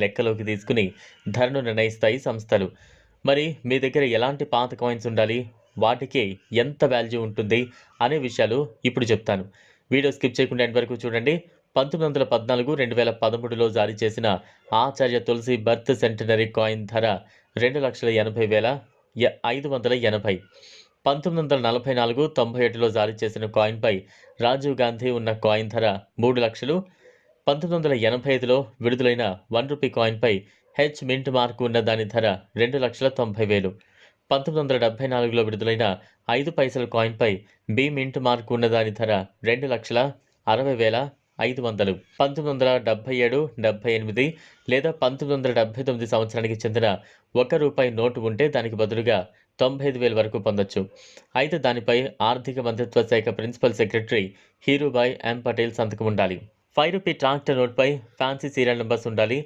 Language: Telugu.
లెక్కలోకి తీసుకుని ధరను నిర్ణయిస్తాయి సంస్థలు. మరి మీ దగ్గర ఎలాంటి పాత కాయిన్స్ ఉండాలి? వాటికి ఎంత వాల్యూ ఉంటుంది? అనే విషయాలు ఇప్పుడు చెప్తాను. వీడియో స్కిప్ చేయకుండా ఎండ్ వరకు చూడండి. పంతొమ్మిది వందల పద్నాలుగు రెండు వేల పదమూడులో జారీ చేసిన Acharya Tulsi birth centenary coin ధర రెండు లక్షల ఎనభై వేల ఐదు వందల ఎనభై. పంతొమ్మిది వందల నలభై నాలుగు తొంభై ఏడులో జారీ చేసిన కాయిన్పై రాజీవ్ గాంధీ ఉన్న కాయిన్ ధర మూడు లక్షలు పంతొమ్మిది వందల ఎనభై ఐదులో విడుదలైన వన్ రూపీ కాయిన్పై హెచ్ మింట్ మార్క్ ఉన్న దాని ధర రెండు లక్షల తొంభై వేలు. పంతొమ్మిది వందల డెబ్బై నాలుగులో విడుదలైన ఐదు పైసల కాయిన్పై బి మింట్ మార్క్ ఉన్న దాని ధర రెండు లక్షల అరవై వేల ఐదు వందలు. పంతొమ్మిది వందల డెబ్బై ఏడు డెబ్బై ఎనిమిది లేదా పంతొమ్మిది వందల డెబ్బై తొమ్మిది సంవత్సరానికి చెందిన ఒక రూపాయి నోటు ఉంటే దానికి బదులుగా తొంభై ఐదు వేల వరకు పొందొచ్చు. అయితే దానిపై ఆర్థిక మంత్రిత్వ శాఖ principal secretary Hirubhai M Patel సంతకం ఉండాలి ఫైవ్ రూపీ ట్రాక్టర్ రోడ్పై ఫ్యాన్సీ సీరియల్ నెంబర్స్ ఉండాలి.